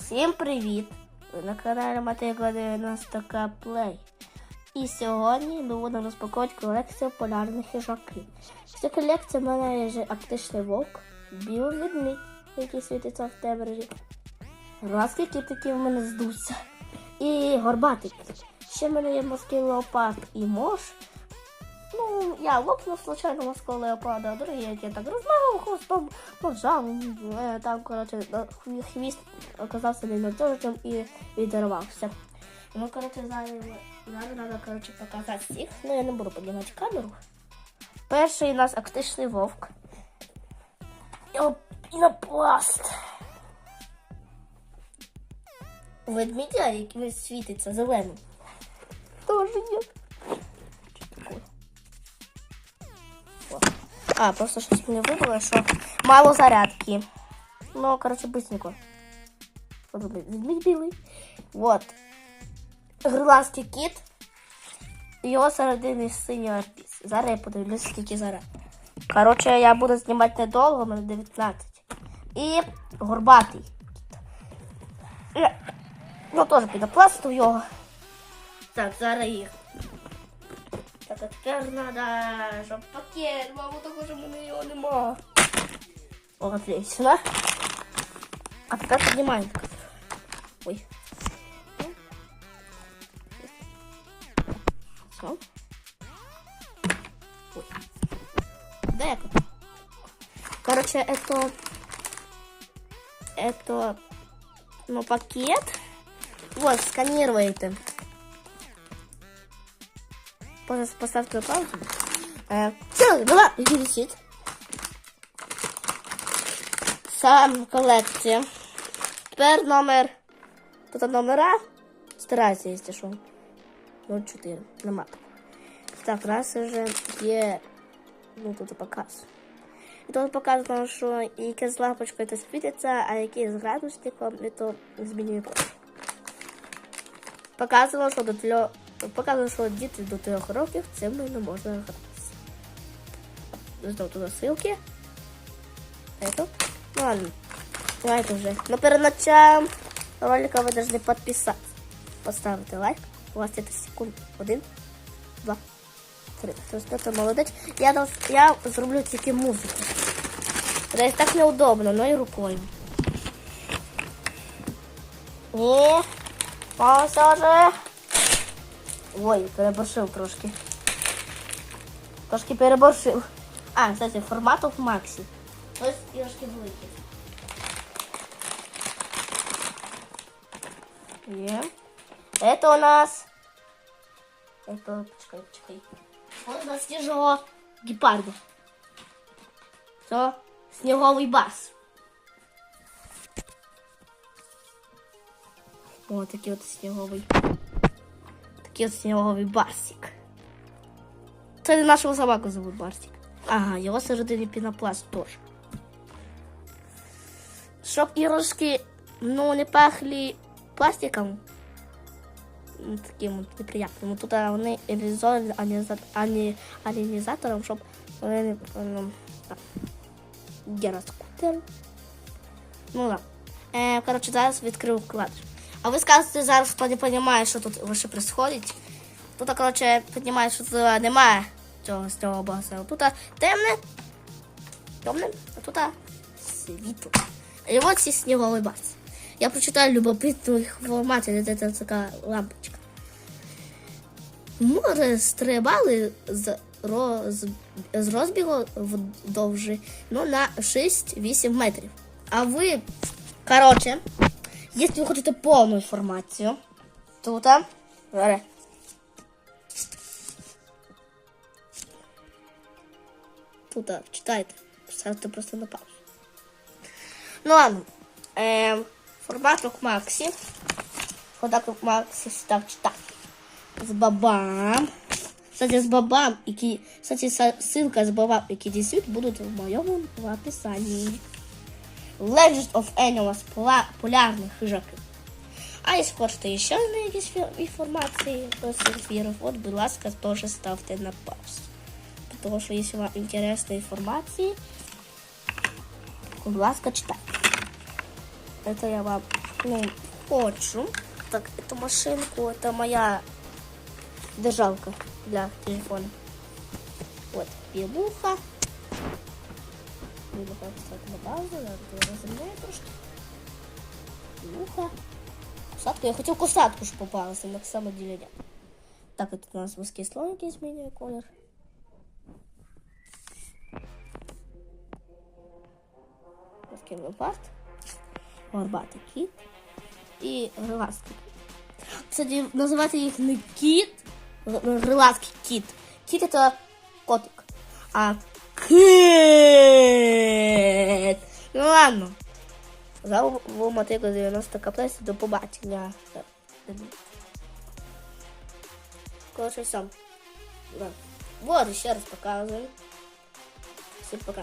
Всім привіт! Ви на каналі Матейко 90 Плей. І сьогодні ми будемо розпаковувати колекцію полярних хижаків. Ця колекція в мене є Арктичний вовк, білий ведмідь, який світиться в темряві. Разки кітики в мене здуться. І горбатий. Ще в мене є морський леопард і мож. Ну, я лопнув случайно морського леопарда, а другий як я так розмахав хвостом, поджав, е, там, хві- хвіст оказався ненадежним і відірвався. Ну, коротше, зараз, зараз треба, коротше, показати всіх. Ну, я не буду піднімати камеру. Перший у нас актичний вовк. О, Пінопласт. Ведмідя, який світиться зеленим. Тоже є. А, просто щось мені вибило, що мало зарядки. Ну, короче, быстренько. Ведмідь білий. Вот. Гриланський кіт. Його середини синій арпіс. Зараз я подивлюсь, скільки зараз. Короче, я буду знімати недовго, мене 19. І горбатий. Ну, теж підопласт у його. Так, зараз їх. Так, а тепер треба, щоб пакет, мабу, того, що в мене його нема. О, отлично. А тепер піднімаємо. Ой. Все. Ой. Да я тут? Короче, это... Это... Ну, пакет. Вот, сканируете. Поставьте паузу. Все, давай, висит. Сам колекція. Тепер номер. Тут номера. Старайся, якщо що. 04. Нема. Так, у нас вже є. Ну, тут показ. І тут показано, що яке з лампочкою це світиться, а яке з градусником, і то змінює колір. Показувало, що до трьох показувало, що діти до трьох років цим не можна гратися. Знову туди ссылки. Это? Ну ладно. Давайте вже. Но перед началом ролика ви должны подписаться. Поставити лайк. У вас это секунд. Один, два, три. Тобто це молодець. Я, дос- я зроблю тільки музику. Десь так неудобно, но і рукою. Ні. Ось вже. Ой, переборщив трошки. Трошки переборщив. А, кстати, формату в Максі. Ось трошки великий. Є. Это у нас... Это, почекай, почекай. Вот у нас снежного гепарда. Це сніговий бас. О, такий от сніговий. Сніговий барсик. Не нашого собаку зовут Барсик. Ага, його середині пінопласт теж. Щоб іграшки ну, не пахли пластиком. ну, Таким от неприятним. Тут вони реалізовані аніza- ані- аніонізатором, щоб вони не ну, так. Ну да. Е, коротше, зараз відкрив вкладиш. А ви скажете зараз, не розуміє, що тут вообще происходить. Тут, коротше, піднімає, що тут немає цього з цього басу. Тут темне, темне, а тут світло. І от ці сніговий бас. Я прочитаю любопитну інформацію, де це така лампочка. Море стрибали з, роз, з розбігу вдовжі ну, на 6-8 метрів. А ви, коротше, якщо ви хочете повну інформацію, тут, зараз. Тут читайте. Ставте просто на. Ну ладно. Ем, формат Максі. Формат Максі став читати. З бабам. Кстати, з бабам, які, кстати, ссылка з бабам, які дійсуть, будуть в моєму в описанні. Legend of Animals пола- полярних хижаків. А якщо хочете ще на якісь фі- інформації про цих звірів, от, будь ласка, теж ставте на паузу. Тому що якщо вам інтересна інформація, будь ласка, читайте. Это я вам Ну, хочу. Так, эту машинку, это моя держалка для телефона. Вот, пивуха. Пивуха, кстати, на паузу, зараз розумію трошки. Пивуха. Кусатку, я хотів кусатку, щоб попалася, на самом деле нет. Так, это у нас воски слоники змінює колір. Воски леопард. Горбатий кіт і грилацький кіт. Кстати, називати їх не кіт, г- грилацький кіт. Кіт це котик. А кит. Ну ладно. Зал в мотику 90 каплесі. До побачення. Короче, Ладно. Вот, еще раз показываю. Всем пока.